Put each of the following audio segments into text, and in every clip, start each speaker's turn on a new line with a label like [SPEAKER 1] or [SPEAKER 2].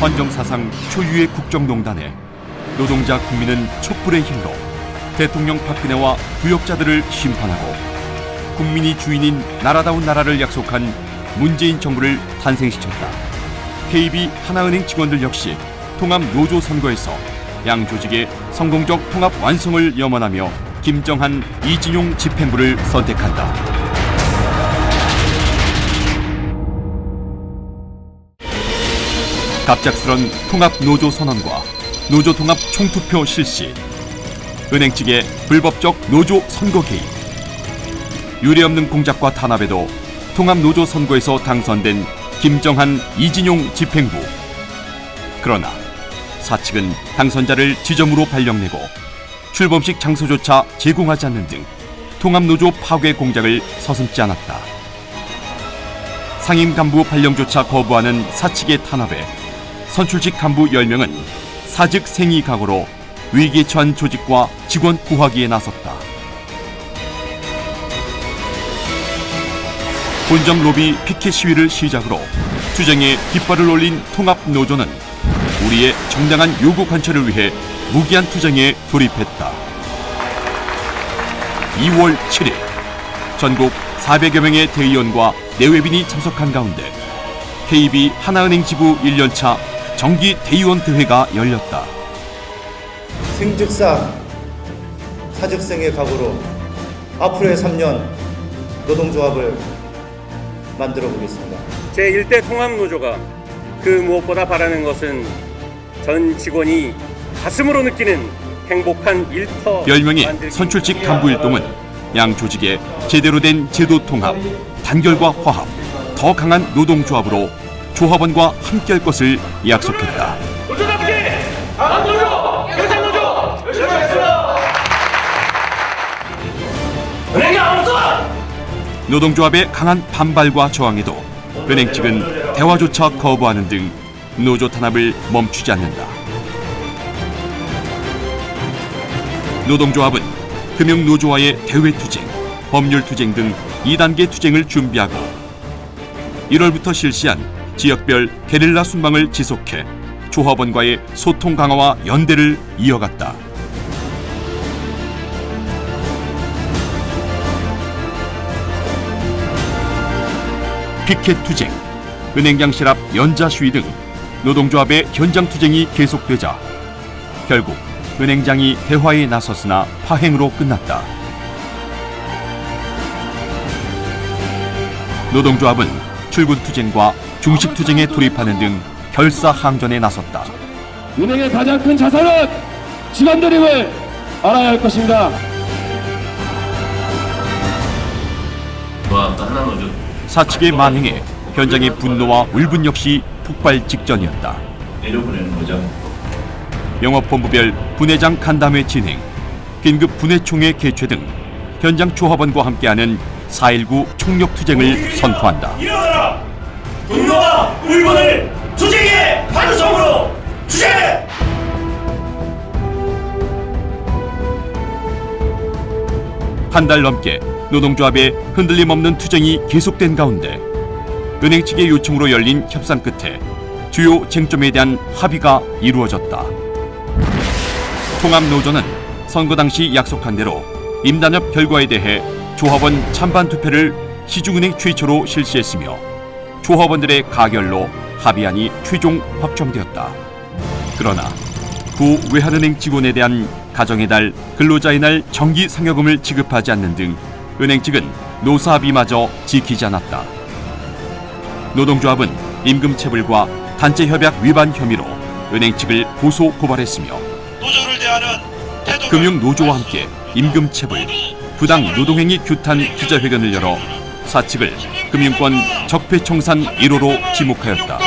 [SPEAKER 1] 헌정사상 초유의 국정농단에 노동자 국민은 촛불의 힘으로 대통령 박근혜와 부역자들을 심판하고 국민이 주인인 나라다운 나라를 약속한 문재인 정부를 탄생시켰다. KB 하나은행 직원들 역시 통합 노조 선거에서 양 조직의 성공적 통합 완성을 염원하며 김정한 이진용 집행부를 선택한다. 갑작스런 통합 노조 선언과 노조 통합 총투표 실시, 은행 측의 불법적 노조 선거 개입, 유례 없는 공작과 탄압에도 통합 노조 선거에서 당선된 김정한 이진용 집행부. 그러나 사측은 당선자를 지점으로 발령내고 출범식 장소조차 제공하지 않는 등 통합 노조 파괴 공작을 서슴지 않았다. 상임 간부 발령조차 거부하는 사측의 탄압에 선출직 간부 10명은 사직 생이 각오로 위기에 처한 조직과 직원 구하기에 나섰다. 본점 로비 피켓 시위를 시작으로 투쟁에 깃발을 올린 통합 노조는 우리의 정당한 요구 관철을 위해 무기한 투쟁에 돌입했다. 2월 7일 전국 400여 명의 대의원과 내외빈이 참석한 가운데 KB 하나은행 지부 1년차 정기 대의원 대회가 열렸다.
[SPEAKER 2] 생즉사 사직생의 각오로 앞으로의 3년 노동조합을 만들어 보겠습니다.
[SPEAKER 3] 제1대 통합노조가 그 무엇보다 바라는 것은 전 직원이 가슴으로 느끼는 행복한 일터
[SPEAKER 1] 10명의
[SPEAKER 3] 만들기.
[SPEAKER 1] 선출직 간부 일동은 양 조직의 제대로 된 제도 통합, 단결과 화합, 더 강한 노동조합으로 조합원과 함께할 것을 약속했다. 노동조합의 강한 반발과 저항에도 은행 측은 대화조차 거부하는 등 노조 탄압을 멈추지 않는다. 노동조합은 금융노조와의 대외투쟁, 법률투쟁 등 2단계 투쟁을 준비하고 1월부터 실시한 지역별 게릴라 순방을 지속해 조합원과의 소통 강화와 연대를 이어갔다. 피켓 투쟁, 은행장실 앞 연자 시위 등 노동조합의 현장 투쟁이 계속되자 결국 은행장이 대화에 나섰으나 파행으로 끝났다. 노동조합은 출근 투쟁과 중식 투쟁에 돌입하는 등 결사항전에 나섰다.
[SPEAKER 4] 은행의 가장 큰 자산은 직원들임을 알아야 할 것입니다.
[SPEAKER 1] 사측의 만행에 현장의 분노와 울분 역시 폭발 직전이었다.
[SPEAKER 5] 내려보내는 거죠.
[SPEAKER 1] 영업본부별 분회장 간담회 진행, 긴급 분회총회 개최 등 현장 조합원과 함께하는 4.19 총력 투쟁을 선포한다.
[SPEAKER 6] 일어나라! 분노와 울분을 투쟁의 반성으로 투쟁!
[SPEAKER 1] 한달 넘게 노동조합의 흔들림 없는 투쟁이 계속된 가운데 은행 측의 요청으로 열린 협상 끝에 주요 쟁점에 대한 합의가 이루어졌다. 통합노조는 선거 당시 약속한 대로 임단협 결과에 대해 조합원 찬반 투표를 시중은행 최초로 실시했으며 조합원들의 가결로 합의안이 최종 확정되었다. 그러나 구 외환은행 직원에 대한 가정의 달 근로자의 날 정기 상여금을 지급하지 않는 등 은행 측은 노사합의마저 지키지 않았다. 노동조합은 임금 체불과 단체 협약 위반 혐의로 은행 측을 고소 고발했으며
[SPEAKER 6] 노조를 대하는 태도
[SPEAKER 1] 금융 노조와 함께 임금 체불, 부당 노동행위 규탄 기자회견을 열어 사측을 금융권 적폐청산 1호로 지목하였다.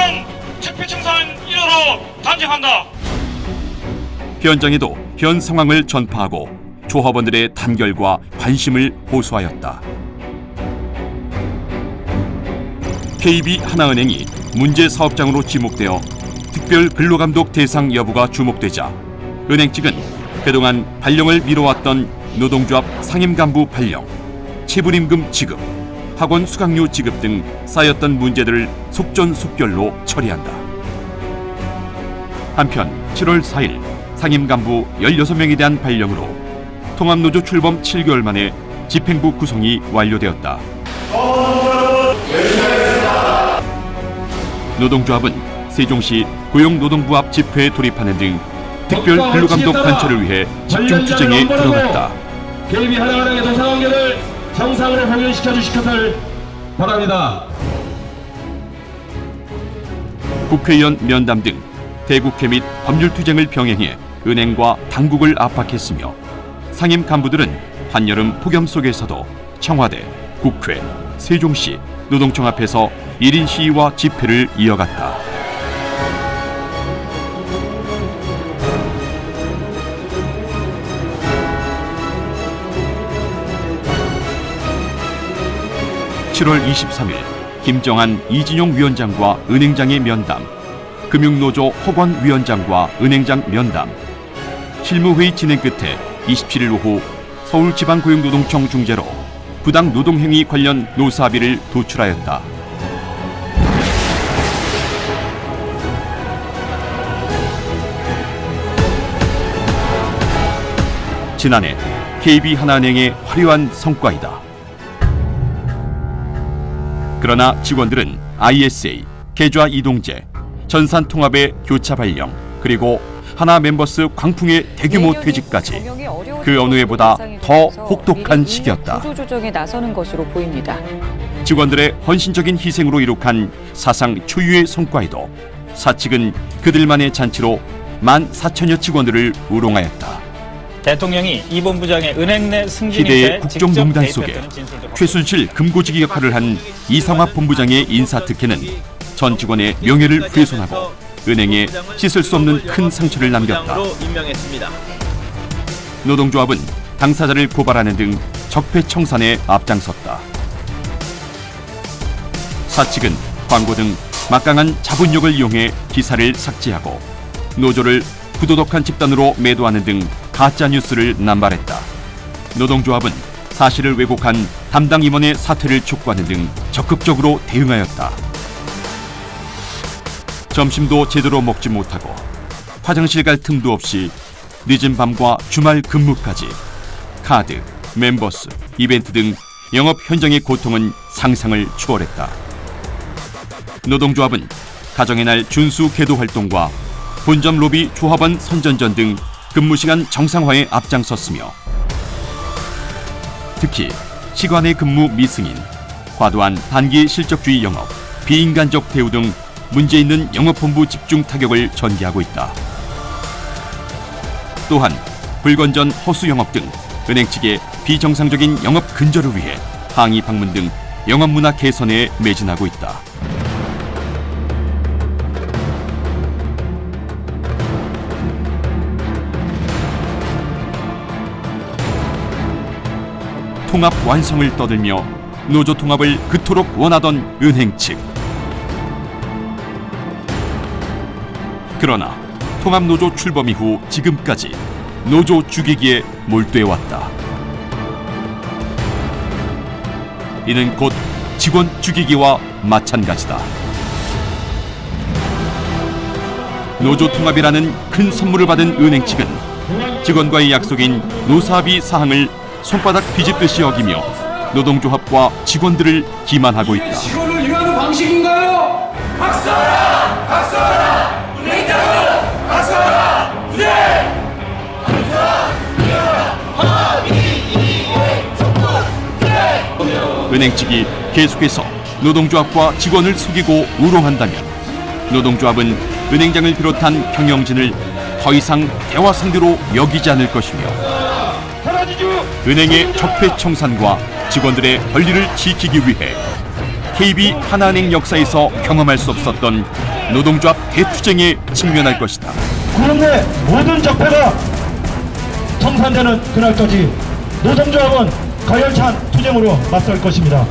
[SPEAKER 6] 적폐청산 1호로 단정한다.
[SPEAKER 1] 현장에도 현 상황을 전파하고 조합원들의 단결과 관심을 호소하였다. KB 하나은행이 문제 사업장으로 지목되어 특별 근로감독 대상 여부가 주목되자 은행 측은 그동안 발령을 미뤄왔던 노동조합 상임 간부 발령, 체불임금 지급, 학원 수강료 지급 등 쌓였던 문제들을 속전속결로 처리한다. 한편 7월 4일 상임 간부 16명에 대한 발령으로 통합노조 출범 7개월 만에 집행부 구성이 완료되었다. 노동조합은 세종시 고용노동부 앞 집회에 돌입하는 등 특별 근로감독 관찰을 위해 집중 투쟁에 들어갔다.
[SPEAKER 4] 복원시켜 주실 것을 바랍니다.
[SPEAKER 1] 국회의원 면담 등 대국회 및 법률 투쟁을 병행해 은행과 당국을 압박했으며 상임 간부들은 한여름 폭염 속에서도 청와대, 국회, 세종시, 노동청 앞에서 1인 시위와 집회를 이어갔다. (7월 23일) 김정한 이진용 위원장과 은행장의 면담 금융노조 허관 위원장과 은행장 면담 실무회의 진행 끝에 27일 오후 서울지방고용노동청 중재로 부당 노동행위 관련 노사합의를 도출하였다. 지난해 KB하나은행의 화려한 성과이다. 그러나 직원들은 ISA, 계좌 이동제, 전산 통합의 교차 발령, 그리고 하나 멤버스 광풍의 대규모 퇴직까지 그 어느 해보다 더 혹독한 시기였다.
[SPEAKER 5] 구조조정에 나서는 것으로 보입니다.
[SPEAKER 1] 직원들의 헌신적인 희생으로 이룩한 사상 초유의 성과에도 사측은 그들만의 잔치로 만 4천여 직원들을 우롱하였다.
[SPEAKER 7] 대통령이 이 본부장의 은행 내 승진일
[SPEAKER 1] 희대의
[SPEAKER 7] 때
[SPEAKER 1] 국정농단 속에 최순실 금고지기 역할을 한 이상화 본부장의 인사 특혜는 전 직원의 명예를 훼손하고 은행에 씻을 수 없는 큰 상처를 남겼다. 노동조합은 당사자를 고발하는 등 적폐청산에 앞장섰다. 사측은 광고 등 막강한 자본력을 이용해 기사를 삭제하고 노조를 부도덕한 집단으로 매도하는 등 가짜 뉴스를 남발했다. 노동조합은 사실을 왜곡한 담당 임원의 사퇴를 촉구하는 등 적극적으로 대응하였다. 점심도 제대로 먹지 못하고 화장실 갈 틈도 없이 늦은 밤과 주말 근무까지 카드, 멤버스, 이벤트 등 영업 현장의 고통은 상상을 초월했다. 노동조합은 가정의 날 준수 계도 활동과 본점 로비 조합원 선전전 등 근무 시간 정상화에 앞장섰으며 특히 시간의 근무 미승인, 과도한 단기 실적주의 영업, 비인간적 대우 등 문제 있는 영업본부 집중 타격을 전개하고 있다. 또한 불건전 허수 영업 등 은행 측의 비정상적인 영업 근절을 위해 항의 방문 등 영업 문화 개선에 매진하고 있다. 통합 완성을 떠들며 노조 통합을 그토록 원하던 은행 측. 그러나 통합 노조 출범 이후 지금까지 노조 죽이기에 몰두해 왔다. 이는 곧 직원 죽이기와 마찬가지다. 노조 통합이라는 큰 선물을 받은 은행 측은 직원과의 약속인 노사합의 사항을 손바닥 뒤집듯이 어기며 노동조합과 직원들을 기만하고 있다.
[SPEAKER 4] 직원을 일하는 방식인가요?
[SPEAKER 1] 은행 측이 계속해서 노동조합과 직원을 속이고 우롱한다면 노동조합은 은행장을 비롯한 경영진을 더 이상 대화 상대로 여기지 않을 것이며 은행의 적폐 청산과 직원들의 권리를 지키기 위해 KB 하나은행 역사에서 경험할 수 없었던 노동조합 대투쟁에 직면할 것이다.
[SPEAKER 8] 구름내 모든 적폐가 청산되는 그날까지 노동조합은 가열찬 투쟁으로 맞설 것입니다.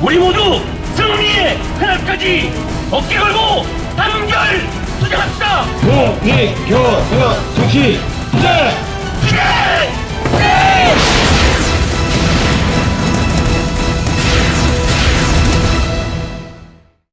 [SPEAKER 6] 우리 모두 승리의 그날까지 어깨 걸고 단결 투쟁합시다.
[SPEAKER 8] 동의 교섭 정시 투쟁 Yes!